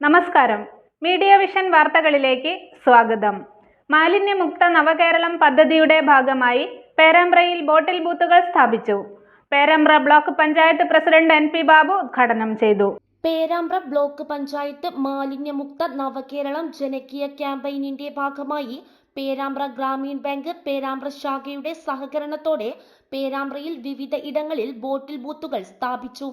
നമസ്കാരം. Media vision വാർത്തകളിലേക്ക് സ്വാഗതം. മാലിന്യമുക്ത നവകേരളം പദ്ധതിയുടെ ഭാഗമായി പേരാമ്പ്രയിൽ ബോട്ടിൽ ബൂത്തുകൾ സ്ഥാപിച്ചു. Perambra block panchayat president N P Babu ഉദ്ഘാടനം ചെയ്തു. പേരാമ്പ്ര ബ്ലോക്ക് പഞ്ചായത്ത് മാലിന്യമുക്ത നവകേരളം ജനകീയ ക്യാമ്പയിനിന്റെ ഭാഗമായി പേരാമ്പ്ര ഗ്രാമീൺ ബാങ്ക് പേരാമ്പ്ര ശാഖയുടെ സഹകരണത്തോടെ പേരാമ്പ്രയിൽ വിവിധ ഇടങ്ങളിൽ ബോട്ടിൽ ബൂത്തുകൾ സ്ഥാപിച്ചു.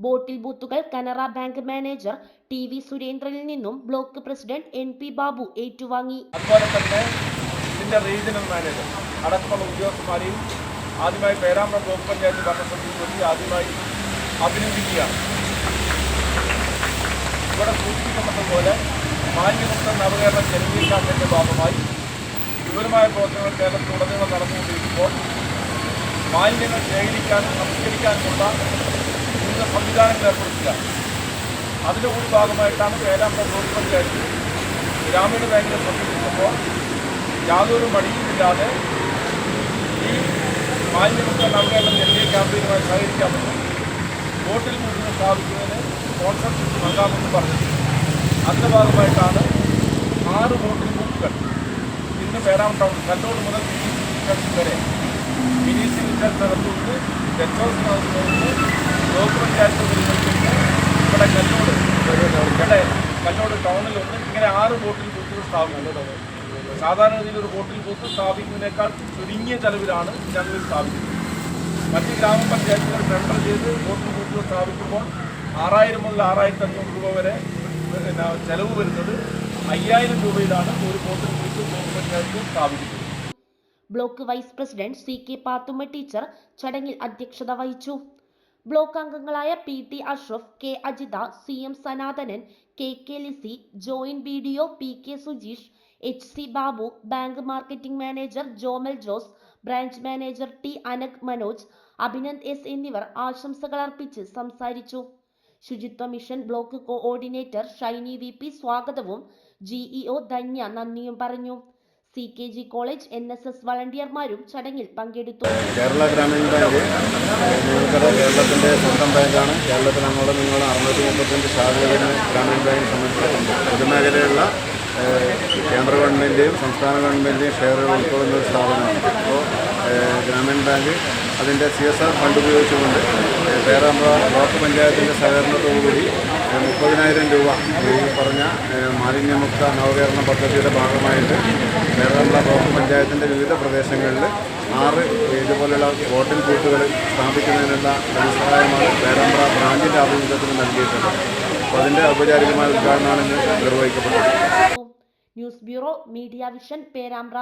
ബോട്ടിൽ ബൂത്തുകൾ Canara bank manager T V സുരേന്ദ്രനിൽ നിന്നും block president N P Babu ഏറ്റുവാങ്ങി. റീജിയണൽ മാനേജർ അടക്കമുള്ള ആദ്യമായി പേരാമ്പ്ര ബ്ലോക്ക് പഞ്ചായത്ത് ഭരണസമിതി ആദ്യമായി അഭിനന്ദിക്കുകയാണ്. ഇവിടെ സൂചിപ്പിക്കപ്പെട്ടതുപോലെ മാലിന്യമുക്ത നവകേരള ജനകീയ ഭാഗമായി വിപുലമായ പ്രവർത്തനങ്ങൾ കേരളത്തിലുടനീളം നടന്നുകൊണ്ടിരിക്കുമ്പോൾ മാലിന്യങ്ങൾ ശേഖരിക്കാനും സംസ്കരിക്കാനുമുള്ള വിവിധ സംവിധാനങ്ങൾ ഏർപ്പെടുത്തുക. അതിന്റെ കൂടി ഭാഗമായിട്ടാണ് പേരാമ്പ്ര ബ്ലോക്ക് പഞ്ചായത്ത് ഗ്രാമീണ ബാങ്കിനെ സമീപിച്ചപ്പോൾ യാതൊരു മടിയുമില്ലാതെ ഈ മാലിന്യമുക്ത നവകേരളം ജനകീയ ക്യാമ്പയിനുമായി സഹകരിക്കാമെന്നും ബോട്ടിൽ മുഴുവൻ സ്ഥാപിക്കുന്നതിന് സ്പോൺസർഷിപ്പ് നൽകാമെന്നും പറഞ്ഞു. അതിന്റെ ഭാഗമായിട്ടാണ് ആറ് ബോട്ടിൽ ബൂത്തുകൾ ഇന്ന് പേരാം ടൗൺ കല്ലോട് മുതൽ വരെ. മിനി ഹൗസ് നടത്തുന്നത് രക്ഷോത്സവത്തിന് ഇവിടെ കല്ലോട് ഇവിടെ കല്ലോട് ടൗണിലൊന്ന് ഇങ്ങനെ ആറ് ബോട്ടിൽ ബൂത്തുകൾ സ്ഥാപിക്കുന്നത് സാധാരണഗതിയിൽ ഒരു ബോട്ടിൽ ബൂത്ത് സ്ഥാപിക്കുന്നതിനേക്കാൾ ചുരുങ്ങിയ ചെലവിലാണ് ഞങ്ങൾ സ്ഥാപിക്കുന്നത് മറ്റ് ഗ്രാമപഞ്ചായത്തുകൾ ടെൻഡർ ചെയ്ത് ബോട്ടിൽ ബൂത്തുകൾ സ്ഥാപിക്കുമ്പോൾ ആറായിരം മുതൽ ആറായിരത്തി അഞ്ഞൂറ് രൂപ വരെ പിന്നെ ചെലവ് വരുന്നത് അയ്യായിരം രൂപയിലാണ് ഒരു ബോട്ടിൽ ബൂത്ത് ബ്ലോക്ക് പഞ്ചായത്ത് സ്ഥാപിക്കുന്നത് block vice president C K Pathumma teacher ചടങ്ങിൽ അധ്യക്ഷത വഹിച്ചു. ബ്ലോക്ക് അംഗങ്ങളായ P T Ashraf K Ajitha C M Sanathanan K K Lissy joint B D O P K Sujeesh H C Babu bank marketing manager Jomal Jose branch manager T Anak Manoj Abhinand S എന്നിവർ ആശംസകൾ അർപ്പിച്ച് സംസാരിച്ചു. ശുചിത്വ mission block coordinator Shiny V P സ്വാഗതവും GEO Dhanya നന്ദിയും പറഞ്ഞു. C K G college N S S വളണ്ടിയർമാരും ചടങ്ങിൽ പങ്കെടുത്തു. കേരള ഗ്രാമീൺ ബാങ്ക് കേരളത്തിന്റെ സ്വന്തം ബാങ്കാണ്. കേരളത്തിൽ അങ്ങോളം നിങ്ങൾ അറുന്നൂറ്റി മുപ്പത്തഞ്ച് ശാഖകളിന് ഗ്രാമീൺ ബാങ്കിനെ സംബന്ധിച്ചിട്ടുണ്ട് പൊതുമേഖലയുള്ള കേന്ദ്ര ഗവൺമെന്റിന്റെയും സംസ്ഥാന ഗവൺമെന്റിന്റെയും ഷെയറുകൾ ഉൾക്കൊള്ളുന്ന ഒരു സ്ഥാപനമാണ് അപ്പോൾ ഗ്രാമീൺ ബാങ്ക് അതിന്റെ സി എസ് ആർ ഫണ്ട് ഉപയോഗിച്ചുകൊണ്ട് പേരാമ്പ്ര ബ്ലോക്ക് പഞ്ചായത്തിന്റെ സഹകരണത്തോടുകൂടി മുപ്പതിനായിരം രൂപ ഈ പറഞ്ഞ മാലിന്യമുക്ത നവകേരള പദ്ധതിയുടെ ഭാഗമായിട്ട് കേരളമുള്ള ബ്ലോക്ക് പഞ്ചായത്തിന്റെ വിവിധ പ്രദേശങ്ങളിൽ ആറ് ഇതുപോലെയുള്ള ബോട്ടിൽ ബൂത്തുകൾ സ്ഥാപിക്കുന്നതിനുള്ള ധനസഹായമാണ് പേരാമ്പ്ര ബ്രാഞ്ചിന്റെ ആഭിമുഖ്യത്തിന് നൽകിയിട്ടുള്ളത്. അപ്പോൾ അതിന്റെ ഔപചാരികമായ ഉദ്ഘാടനമാണ് ഇന്ന് നിർവഹിക്കപ്പെട്ടത്. News bureau media vision Perambra.